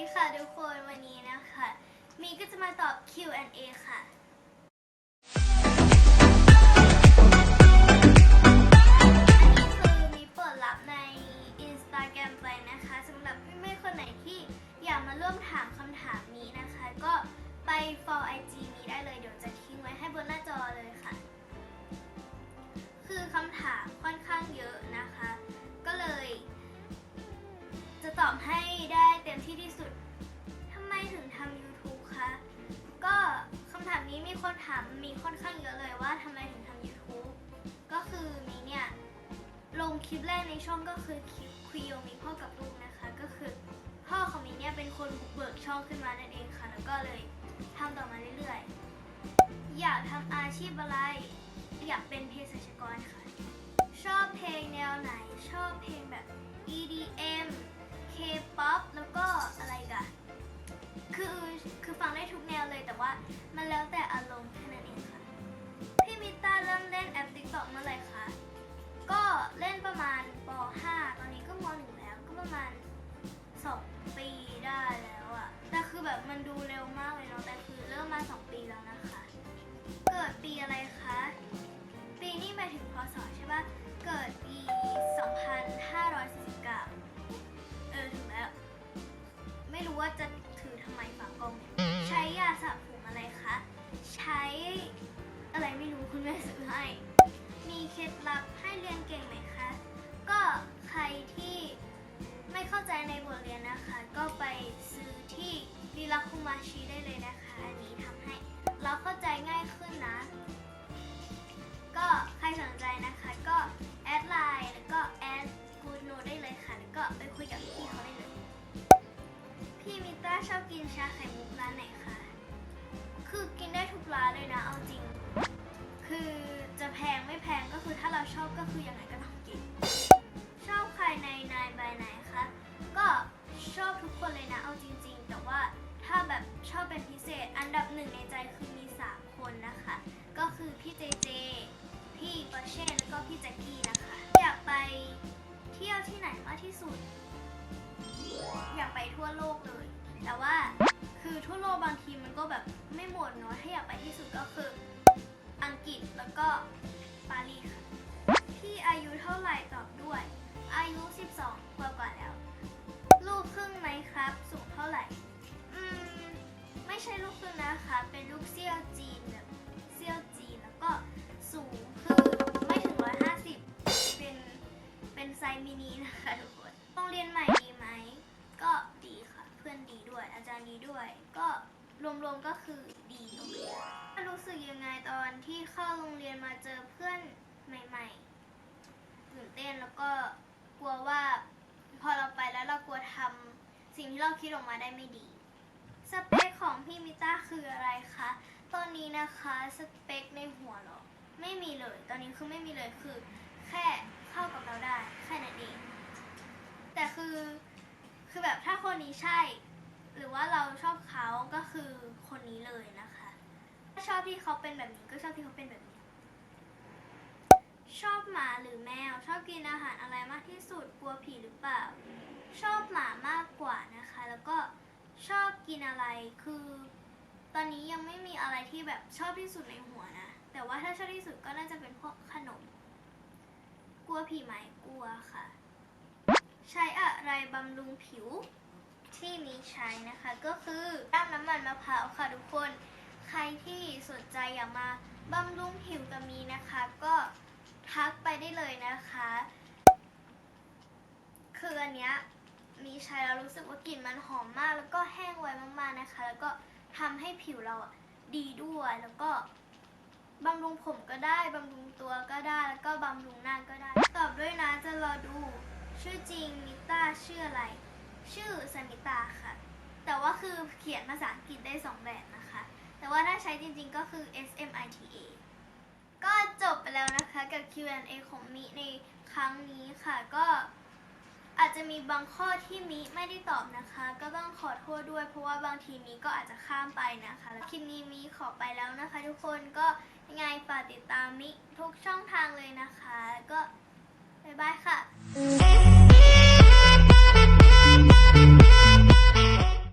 ดีค่ะทุกคนวันนี้นะคะ มีก็จะมาตอบ Q&A ค่ะ อันนี้คือมีเปิดรับใน Instagram ไปนะคะสำหรับเพื่อนๆคนไหนที่อยากมาร่วมถามคำถามนี้นะคะ ก็ไป follow IG นี้ได้เลยเดี๋ยวจะทิ้งไว้ให้บนหน้าจอเลยค่ะ คือคำถามค่อนข้างเยอะนะคะ ก็เลย จะตอบให้ได้ คนถามมีค่อนข้างเยอะเลยว่าทำไมถึงทำ YouTube ก็คือมีเนี่ย ลงคลิปแรกในช่องก็คือคลิปคุยโยมีพ่อกับลูกนะคะ ก็คือพ่อของมีเนี่ยเป็นคนบุกเบิกช่องขึ้นมานั่นเองค่ะ แล้วก็เลยทำต่อมาเรื่อยๆ อยากทำอาชีพอะไร อยากเป็นเภสัชกรค่ะ ชอบเพลงแนวไหน ชอบเพลงแบบ EDM K-pop แล้วก็อะไรกันคือคือฟังได้ทุกแนวเลยแต่ว่า มันแล้วแต่อารมณ์แค่นั้นเองค่ะ พี่มิต้าเริ่มเล่นแอป TikTok เมื่อไหร่คะ ก็เล่นประมาณป .5 ตอนนี้ก็ม .1 แล้วก็ประมาณ 2 ปีได้แล้วอะแต่คือแบบมันดูเร็วมากเลยเนาะ แต่คือเริ่มมา 2 ปีแล้วนะคะ เกิดปีอะไรคะ ปีนี้หมายถึงพศใช่ปะ มาชิได้เลยนะคะอันนี้ทำให้เราเข้าใจง่ายขึ้นนะ ก็ใครสนใจนะคะก็แอดไลน์แล้วก็แอดกูดโนได้เลยค่ะ แล้วก็ไปคุยกับพี่เขาได้เลย พี่มิต้าชอบกินชาไข่มุกร้านไหนคะ คือกินได้ทุกร้านเลยนะ เอาจริง คือจะแพงไม่แพงก็คือถ้าเราชอบก็คือยังไงก็ต้องกิน พี่แจ็คกี้นะคะ อยากไปเที่ยวที่ไหนมากที่สุด อยากไปทั่วโลกเลย แต่ว่าคือทั่วโลกบางทีมันก็แบบไม่หมดเนาะถ้าอยากไปที่สุดก็คืออังกฤษแล้วก็ปารีสค่ะพี่อายุ รวมๆก็คือดีรู้สึกยังไงตอนที่เข้าโรงเรียนมาเจอเพื่อนใหม่ๆตื่นเต้นแล้วก็กลัวว่าพอเราไปแล้วเรากลัวทำสิ่งที่เราคิดออกมาได้ไม่ดี สเปคของพี่มิต้าคืออะไรคะ ตอนนี้นะคะสเปคในหัวเหรอไม่มีเลย ตอนนี้คือไม่มีเลยคือ แค่เข้ากับเราได้แค่นั้นเองแต่คือคือแบบถ้าคนนี้ใช่ หรือว่าเราชอบเขาก็คือคนนี้เลยนะคะ ถ้าชอบที่เขาเป็นแบบนี้ก็ชอบที่เขาเป็นแบบนี้ ชอบหมาหรือแมว ชอบกินอาหารอะไรมากที่สุดกลัวผีหรือเปล่า ชอบหมามากกว่านะคะ แล้วก็ชอบกินอะไรคือ ตอนนี้ยังไม่มีอะไรที่แบบชอบที่สุดในหัวนะ แต่ว่าถ้าชอบที่สุดก็น่าจะเป็นพวกขนม กลัวผีไหมกลัวค่ะ ใช้อะไรบำรุงผิว ที่มีใช้นะคะ ก็คือน้ำน้ำมันมะพร้าวค่ะทุกคน ใครที่สนใจอยากมาบำรุงผิวกับมีนะคะ ก็ทักไปได้เลยนะคะ คืออันเนี้ยมีใช้แล้วรู้สึกว่ากลิ่นมันหอมมาก แล้วก็แห้งไวมากๆนะคะ แล้วก็ทำให้ผิวเราดีด้วยแล้วก็บำรุงผมก็ได้ บำรุงตัวก็ได้ แล้วก็บำรุงหน้าก็ได้ ตอบด้วยนะ จะรอดู ชื่อจริงมิต้าชื่ออะไร ชื่อสมิตาค่ะ แต่ว่าคือเขียนภาษาอังกฤษได้สองแบบนะคะ แต่ว่าถ้าใช้จริงๆก็คือ S M I T A ก็จบไปแล้วนะคะกับ Q&A ของมิในครั้งนี้ค่ะ ก็อาจจะมีบางข้อที่มิไม่ได้ตอบนะคะ ก็ต้องขอโทษด้วยเพราะว่าบางทีมิก็อาจจะข้ามไปนะคะแล้วคลิปนี้มิขอไปแล้วนะคะ ทุกคนก็ยังไงฝากติดตามมิทุกช่องทางเลยนะคะ ก็บ๊ายบายค่ะ